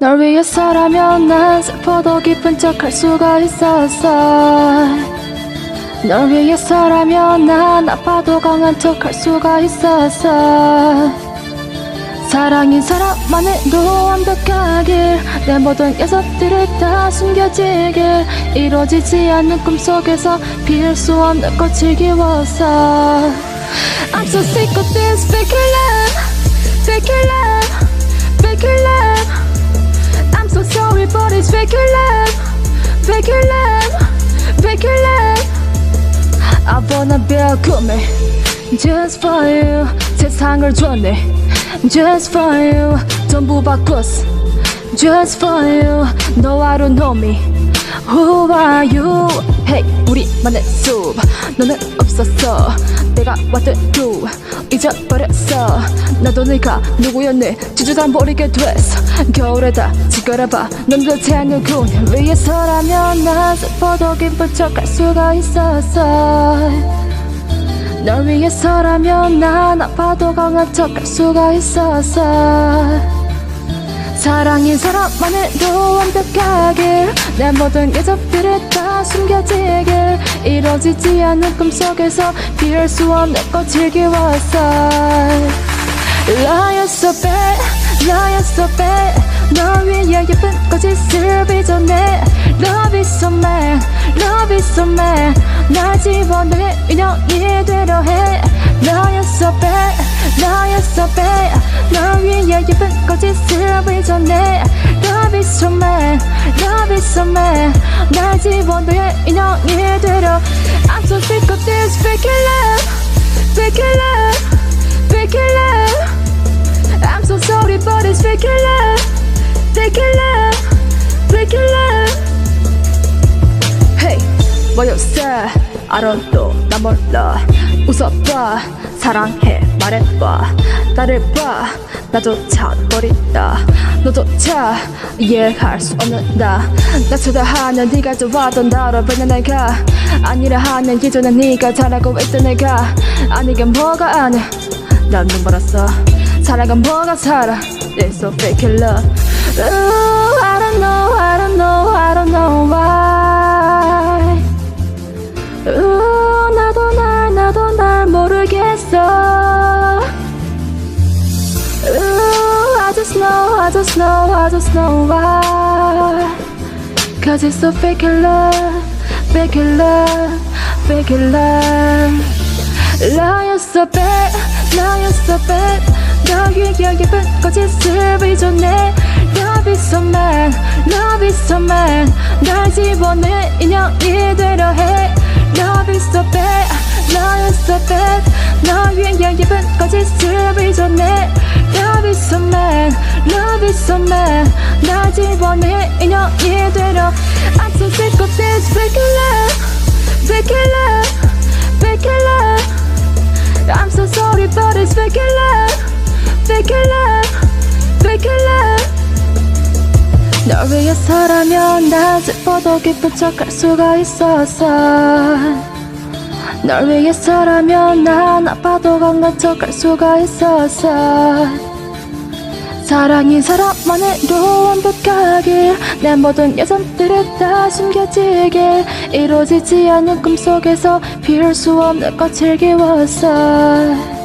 널 위해서라면 난 슬퍼도 기쁜 척할 수가 있었어 널 위해서라면 난 아파도 강한 척 할 수가 있었어 사랑인 사람만 해도 완벽하길 내 모든 예습들을 다 숨겨지길 이루어지지 않는 꿈속에서 피울 수 없는 꽃을 기웠어 I'm so sick of this fake love fake love I wanna be a 꿈에 Just for you 세상을 줬네 Just for you 전부 바꿨어 Just for you 너와 I don't know me Who are you? Hey 우리만의 숲 너는 없었어. 내가 왔던 루 잊어버렸어. 나도 네가 누구였니 주저다 버리게 됐어. 겨울에 다 지거라봐. 넌 도대체 누군 위해서라면 난 슬퍼도 기쁜 척할 수가 있었어 널 위해서라면 난 아파도 강한 척할 수가 있었어 사랑인 사람만 해도 완벽하길 내 모든 예습들을 다 숨겨지길 이루어지지 않는 꿈속에서 피할 수 없는 bad, love you so bad 널 위해 예쁜 꽃짓을 빚어내. Love is so mad, love is so mad. 날 집어넣을 인형이 되려 해. You so bad 널 위해 예쁜 꽃짓을 빚어내 Love is so mad, love is so mad 날 집어넣을 인형이 되려 I'm so sick of this fake love, fake love, fake love I'm so sorry but it's fake love fake love fake love Hey what you say I don't know 나 몰라 웃어봐 사랑해 말해봐. 나를 봐. 나조차 버린다. 너조차 이해할 수 없는 나나 쳐다하면 네가 좋아던 나로 변한 내가. 아니라 하면 예전에 네가 잘하고 있던 내가. 아니긴 뭐가 아냐 난 눈물었어. 사랑은 뭐가 살아. It's so fake love. Ooh, I don't know I don't know I don't know why 나도 날 모르겠어 Ooh, I just know I just know I just know why Cause it's so fake love fake love fake love Love you so bad, love you so bad 널 위해 예쁜 꽃짓을 빚어내 Love is so mad, love is so mad 날 집어넣을 인형이 되려 해 Love is so bad, 널 위해 예쁜 꽃짓을 빚어내 Love is so mad, love is so mad 날 집어넣을 인형이 되려 I'm so sick of this fake love, fake love, fake love I'm so sorry but it's fake love fake love fake love 널 위해서라면 난 슬퍼도 기쁜 척할 수가 있었어 널 위해서라면 난 아파도 강한 척할 수가 있었어 사랑인 사람만 해도 완벽하길 내 모든 예전들을 다 숨겨지길 이루어지지 않는 꿈속에서 피울 수 없는 꽃을 기웠어